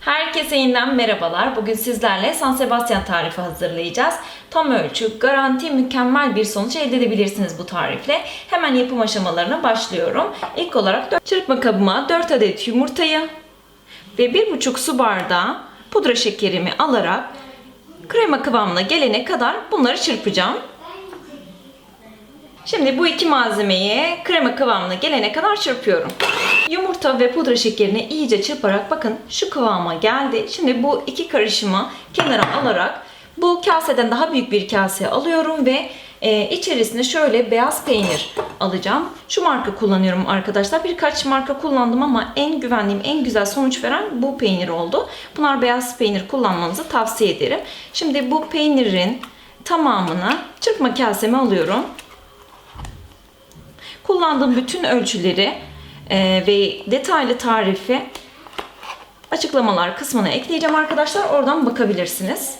Herkese yeniden merhabalar. Bugün sizlerle San Sebastian tarifi hazırlayacağız. Tam ölçü, garanti, mükemmel bir sonuç elde edebilirsiniz bu tarifle. Hemen yapım aşamalarına başlıyorum. İlk olarak çırpma kabıma 4 adet yumurtayı ve 1,5 su bardağı pudra şekerimi alarak krema kıvamına gelene kadar bunları çırpacağım. Şimdi bu iki malzemeyi krema kıvamına gelene kadar çırpıyorum. Yumurta ve pudra şekerini iyice çırparak bakın şu kıvama geldi. Şimdi bu iki karışımı kenara alarak bu kaseden daha büyük bir kase alıyorum ve e, içerisine şöyle beyaz peynir alacağım. Şu marka kullanıyorum arkadaşlar. Birkaç marka kullandım ama en güvendiğim, en güzel sonuç veren bu peynir oldu. Bunlar beyaz peynir kullanmanızı tavsiye ederim. Şimdi bu peynirin tamamını çırpma kaseme alıyorum. Kullandığım bütün ölçüleri e, ve detaylı tarifi açıklamalar kısmına ekleyeceğim arkadaşlar. Oradan bakabilirsiniz.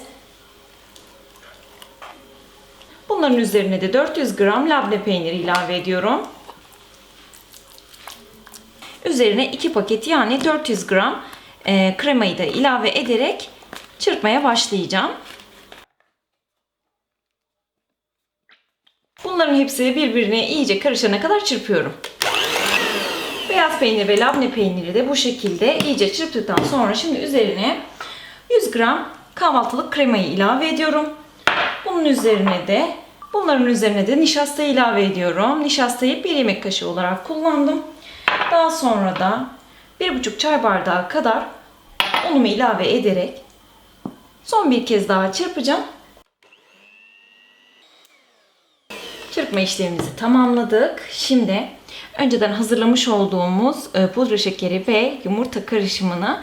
Bunların üzerine de 400 gram labne peyniri ilave ediyorum. Üzerine 2 paket yani 400 gram e, kremayı da ilave ederek çırpmaya başlayacağım. Bunların hepsi birbirine iyice karışana kadar çırpıyorum. Beyaz peynir ve labne peyniri de bu şekilde iyice çırptıktan sonra şimdi üzerine 100 gram kahvaltılık kremayı ilave ediyorum. Bunun üzerine de bunların üzerine de nişasta ilave ediyorum. Nişastayı bir yemek kaşığı olarak kullandım. Daha sonra da 1,5 çay bardağı kadar unumu ilave ederek son bir kez daha çırpacağım. Çırpma işlemimizi tamamladık. Şimdi önceden hazırlamış olduğumuz e, pudra şekeri ve yumurta karışımını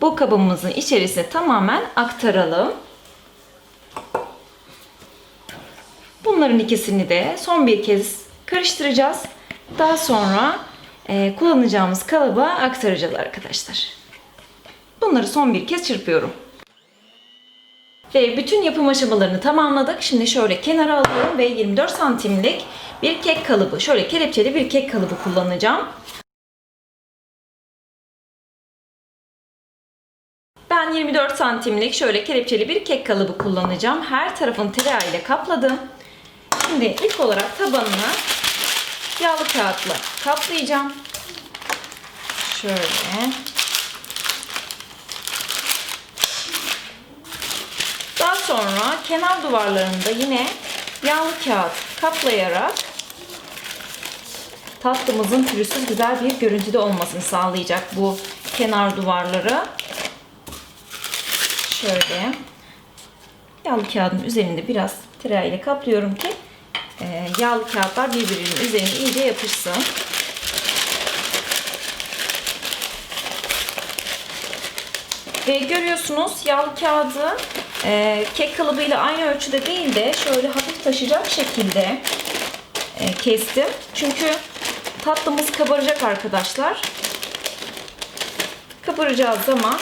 bu kabımızın içerisine tamamen aktaralım. Bunların ikisini de son bir kez karıştıracağız. Daha sonra e, kullanacağımız kalıba aktaracağız arkadaşlar. Bunları son bir kez çırpıyorum. Ve bütün yapım aşamalarını tamamladık. Şimdi şöyle kenara alıyorum ve 24 santimlik bir kek kalıbı, şöyle kelepçeli bir kek kalıbı kullanacağım. Ben 24 santimlik şöyle kelepçeli bir kek kalıbı kullanacağım. Her tarafını tereyağı ile kapladım. Şimdi ilk olarak tabanını yağlı kağıtla kaplayacağım. Şöyle. Sonra kenar duvarlarında yine yağlı kağıt kaplayarak tatlımızın pürüzsüz güzel bir görüntüde olmasını sağlayacak bu kenar duvarları. Şöyle yağlı kağıdın üzerinde biraz tereyağı kaplıyorum ki e, yağlı kağıtlar birbirinin üzerine iyice yapışsın. Ve görüyorsunuz yağlı kağıdı e, kek kalıbıyla aynı ölçüde değil de şöyle hafif taşıyacak şekilde e, kestim. Çünkü tatlımız kabaracak arkadaşlar. Kabaracağı zaman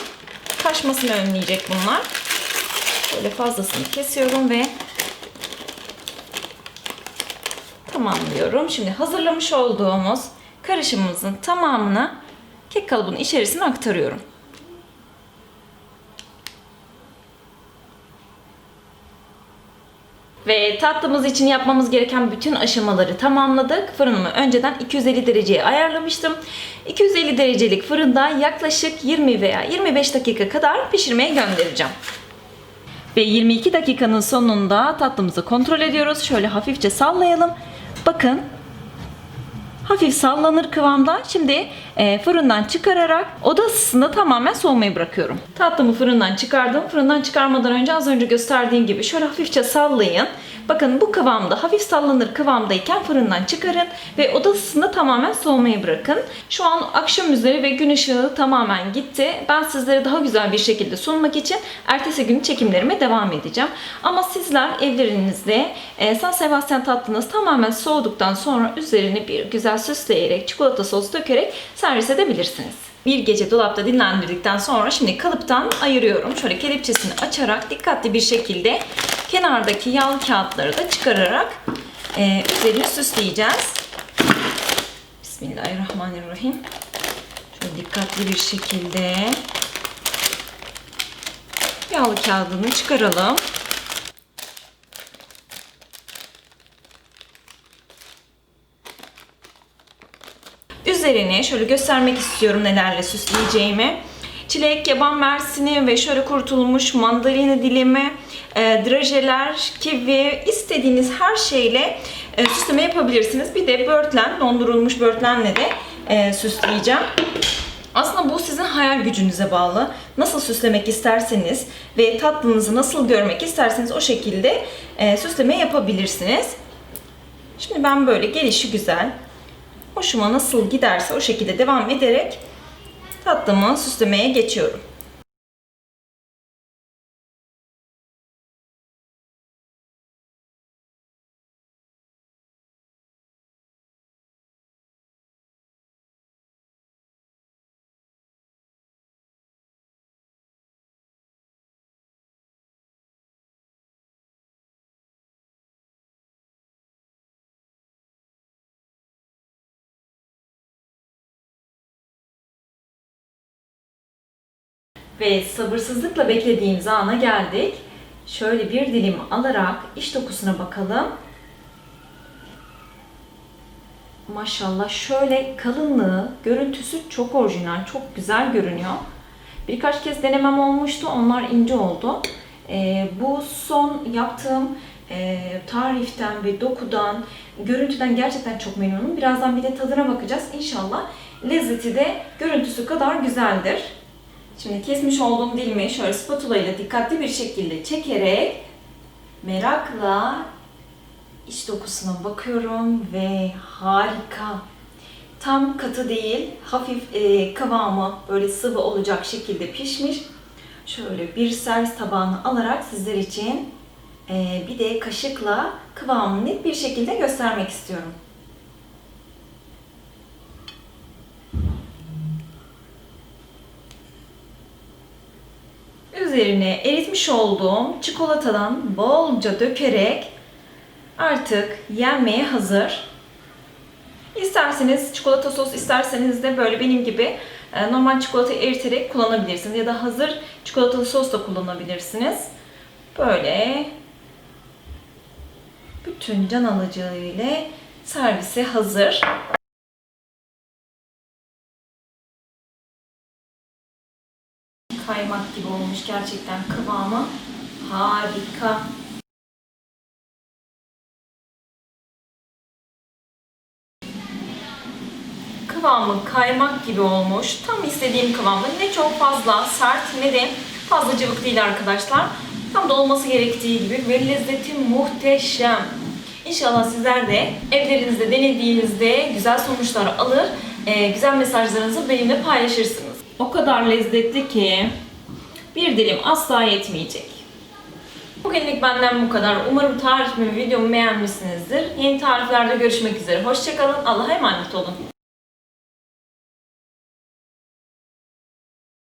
taşmasını önleyecek bunlar. Böyle fazlasını kesiyorum ve tamamlıyorum. Şimdi hazırlamış olduğumuz karışımımızın tamamını kek kalıbının içerisine aktarıyorum. Ve tatlımız için yapmamız gereken bütün aşamaları tamamladık. Fırınımı önceden 250 dereceye ayarlamıştım. 250 derecelik fırında yaklaşık 20 veya 25 dakika kadar pişirmeye göndereceğim. Ve 22 dakikanın sonunda tatlımızı kontrol ediyoruz. Şöyle hafifçe sallayalım. Bakın hafif sallanır kıvamda. Şimdi e, fırından çıkararak oda ısısında tamamen soğumaya bırakıyorum. Tatlımı fırından çıkardım. Fırından çıkarmadan önce az önce gösterdiğim gibi şöyle hafifçe sallayın. Bakın bu kıvamda hafif sallanır kıvamdayken fırından çıkarın ve oda ısısında tamamen soğumaya bırakın. Şu an akşam üzeri ve gün ışığı tamamen gitti. Ben sizlere daha güzel bir şekilde sunmak için ertesi gün çekimlerime devam edeceğim. Ama sizler evlerinizde e, San Sebastian tatlınız tamamen soğuduktan sonra üzerine bir güzel süsleyerek çikolata sos dökerek servis edebilirsiniz. Bir gece dolapta dinlendirdikten sonra şimdi kalıptan ayırıyorum. Şöyle kelepçesini açarak dikkatli bir şekilde kenardaki yağlı kağıtları da çıkararak e, üzerini süsleyeceğiz. Bismillahirrahmanirrahim. Şöyle dikkatli bir şekilde Yağlı kağıdını çıkaralım. Üzerine şöyle göstermek istiyorum nelerle süsleyeceğimi. Çilek, yaban mersini ve şöyle kurutulmuş mandalina dilimi, e, drajeler, kivi, istediğiniz her şeyle e, süsleme yapabilirsiniz. Bir de börtlen, dondurulmuş börtlenle de e, süsleyeceğim. Aslında bu sizin hayal gücünüze bağlı. Nasıl süslemek isterseniz ve tatlınızı nasıl görmek isterseniz o şekilde e, süsleme yapabilirsiniz. Şimdi ben böyle gelişi güzel, hoşuma nasıl giderse o şekilde devam ederek tatlımı süslemeye geçiyorum. Ve sabırsızlıkla beklediğimiz ana geldik. Şöyle bir dilim alarak iç dokusuna bakalım. Maşallah şöyle kalınlığı, görüntüsü çok orijinal, çok güzel görünüyor. Birkaç kez denemem olmuştu, onlar ince oldu. Ee, bu son yaptığım e, tariften ve dokudan, görüntüden gerçekten çok memnunum. Birazdan bir de tadına bakacağız. İnşallah lezzeti de görüntüsü kadar güzeldir. Şimdi kesmiş olduğum dilimi şöyle spatula ile dikkatli bir şekilde çekerek merakla iç dokusuna bakıyorum ve harika. Tam katı değil, hafif e, kıvamı böyle sıvı olacak şekilde pişmiş. Şöyle bir servis tabağına alarak sizler için e, bir de kaşıkla kıvamını net bir şekilde göstermek istiyorum. Üzerine eritmiş olduğum çikolatadan bolca dökerek artık yenmeye hazır. İsterseniz çikolata sos, isterseniz de böyle benim gibi e, normal çikolata eriterek kullanabilirsiniz. Ya da hazır çikolatalı sos da kullanabilirsiniz. Böyle bütün can alıcı ile servise hazır. Kaymak gibi olmuş gerçekten kıvamı harika. Kıvamı kaymak gibi olmuş. Tam istediğim kıvamda. Ne çok fazla sert ne de fazla cıvık değil arkadaşlar. Tam da olması gerektiği gibi ve lezzeti muhteşem. İnşallah sizler de evlerinizde denediğinizde güzel sonuçlar alır, e, güzel mesajlarınızı benimle paylaşırsınız. O kadar lezzetli ki bir dilim asla yetmeyecek. Bugünlük benden bu kadar. Umarım tarifimi, videomu beğenmişsinizdir. Yeni tariflerde görüşmek üzere. Hoşçakalın. Allah'a emanet olun.